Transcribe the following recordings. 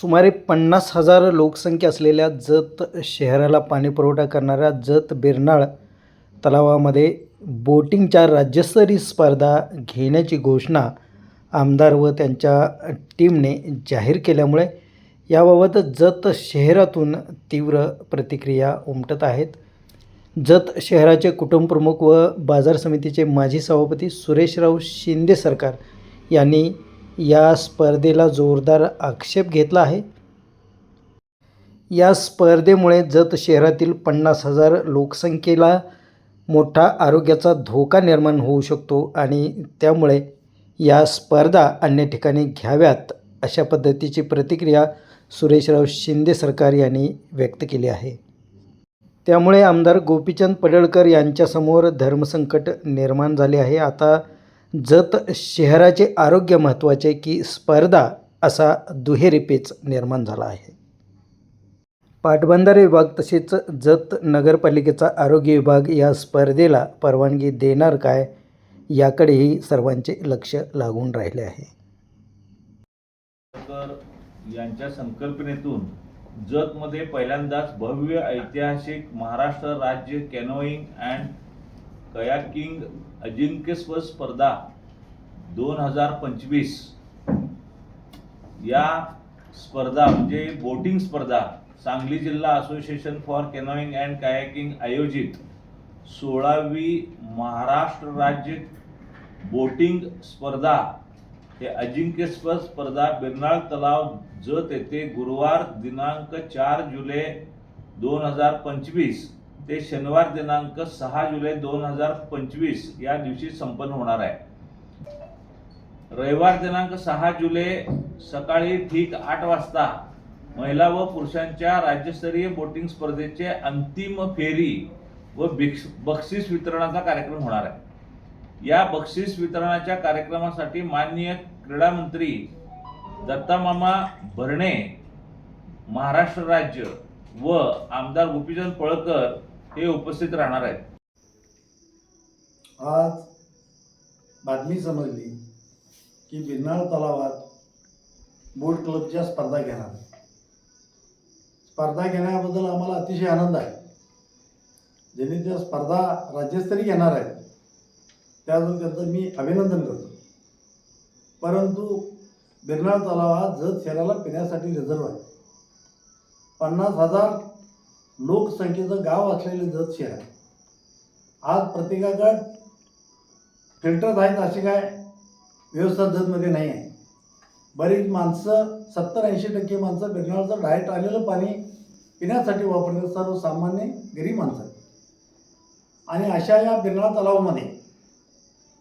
सुमारे पन्नास हजार लोकसंख्या असलेल्या जत शहराला पाणीपुरवठा करणाऱ्या जत बिरनाळ तलावामध्ये बोटिंगच्या राज्यस्तरीय स्पर्धा घेण्याची घोषणा आमदार व त्यांच्या टीमने जाहीर केल्यामुळे याबाबत जत शहरातून तीव्र प्रतिक्रिया उमटत आहेत. जत शहराचे कुटुंबप्रमुख व बाजार समितीचे माजी सभापती सुरेशराव शिंदे सरकार यांनी या स्पर्धेला जोरदार आक्षेप घेतला आहे. या स्पर्धेमुळे जत शहरातील पन्नास हजार लोकसंख्येला मोठा आरोग्याचा धोका निर्माण होऊ शकतो आणि त्यामुळे या स्पर्धा अन्य ठिकाणी घ्याव्यात अशा पद्धतीची प्रतिक्रिया सुरेशराव शिंदे सरकार यांनी व्यक्त केली आहे. त्यामुळे आमदार गोपीचंद पडळकर यांच्यासमोर धर्मसंकट निर्माण झाले आहे. आता जत शहराचे आरोग्य महत्त्वाचे की स्पर्धा असा दुहेरी पेच निर्माण झाला आहे. पाटबंधारे विभाग तसेच जत नगरपालिकेचा आरोग्य विभाग या स्पर्धेला परवानगी देणार काय याकडेही सर्वांचे लक्ष लागून राहिले आहे. तर यांच्या संकल्पनेतून जतमध्ये पहिल्यांदाच भव्य ऐतिहासिक महाराष्ट्र राज्य कॅनोईंग अँड कयाकिंग अजिंक्यस्व स्पर्धा दोन हजार पंचवीस या स्पर्धा म्हणजे बोटिंग स्पर्धा सांगली जिल्हा association for canoeing and kayaking आयोजित सोळावी महाराष्ट्र राज्य बोटिंग स्पर्धा हे अजिंक्यस्पर्ध स्पर्धा बिरनाळ तलाव जत येथे गुरुवार दिनांक चार जुलै दोन हजार पंचवीस ते शनिवार दिनांक सहा जुलै दोन हजार पंचवीस या दिवशी संपन्न होणार आहे. रविवार दिनांक सहा जुलै सकाळी ठीक आठ वाजता महिला व पुरुषांच्या राज्यस्तरीय बोटिंग स्पर्धेचे अंतिम फेरी व बिक्स बक्षीस वितरणाचा कार्यक्रम होणार आहे. या बक्षीस वितरणाच्या कार्यक्रमासाठी माननीय क्रीडा मंत्री दत्तामामा भरणे महाराष्ट्र राज्य व आमदार गोपीचंद पळकर हे उपस्थित राहणार आहेत. आज बातमी समजली की बिरनाळ तलावात बोट क्लबच्या स्पर्धा घेणार. स्पर्धा घेण्याबद्दल आम्हाला अतिशय आनंद आहे. ज्यांनी त्या स्पर्धा राज्यस्तरीय घेणार आहेत त्याबद्दल त्यांचं मी अभिनंदन करतो. परंतु बिरनाळ तलाव हा जत शहराला पिण्यासाठी रिझर्व आहे. पन्नास हजार लोकसंख्येचं गाव असलेले जत शहर आज प्रत्येकाकडं फिल्टर्स आहेत असे काय व्यवस्था जतमध्ये नाही आहे. बरीच माणसं सत्तर ऐंशी टक्के माणसं बिरनाळचं डायरेक्ट आलेलं पाणी पिण्यासाठी वापरतात. सर्वसामान्य गरीब माणसं आणि अशा या बिरनाळ तलावामध्ये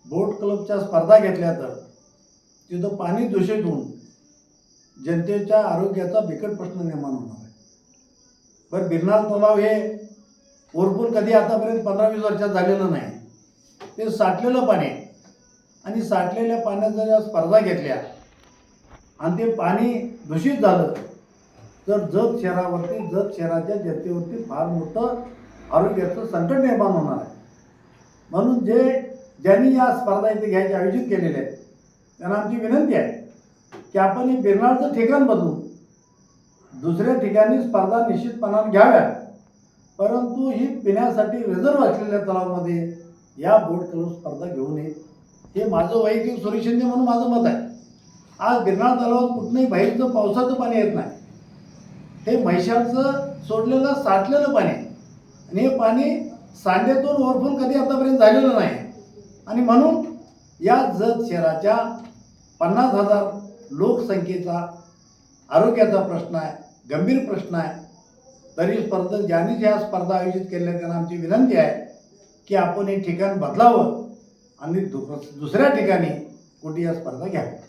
बोट क्लबच्या स्पर्धा घेतल्या तर तिथं पाणी दूषित होऊन जनतेच्या आरोग्याचा बिकट प्रश्न निर्माण होणार आहे. बरं बिरनाल तलाव हे ओरपून कधी आतापर्यंत पंधरा वीस वर्षात झालेलं नाही. ते साठलेलं पाणी आहे. आणि साठलेल्या पाण्यात जर या स्पर्धा घेतल्या आणि ते पाणी दूषित झालं तर जत शहरावरती जत शहराच्या जनतेवरती फार मोठं आरोग्याचं संकट निर्माण होणार आहे. म्हणून जे ज्यांनी या स्पर्धा इथे घ्यायचे आयोजित केलेले आहेत त्यांना आमची विनंती आहे की आपण हे बिरनाळचं ठिकाण बदलू. दुसऱ्या ठिकाणी स्पर्धा निश्चितपणाने घ्याव्या. परंतु ही पिण्यासाठी रिझर्व असलेल्या तलावामध्ये या बोट स्पर्धा घेऊ नये. हे माझं वैयक्तिक सुरक्षित म्हणून माझं मत आहे. आज गिरणार तलावात कुठनंही बाहेरचं पावसाचं पाणी येत नाही. हे म्हैशाचं सोडलेलं साठलेलं पाणी आहे. आणि हे पाणी सांड्यातून ओरफून कधी आतापर्यंत झालेलं नाही. आणि म्हणून या जत शहराच्या पन्नास हजार लोकसंख्येचा आरोग्याचा प्रश्न आहे गंभीर प्रश्न आहे. तरी स्पर्धा ज्यांनी ज्या स्पर्धा आयोजित केल्या त्यांना आमची विनंती आहे की आपण हे ठिकाण बदलावं आणि दुसऱ्या ठिकाणी कुठे या स्पर्धा घ्याव्या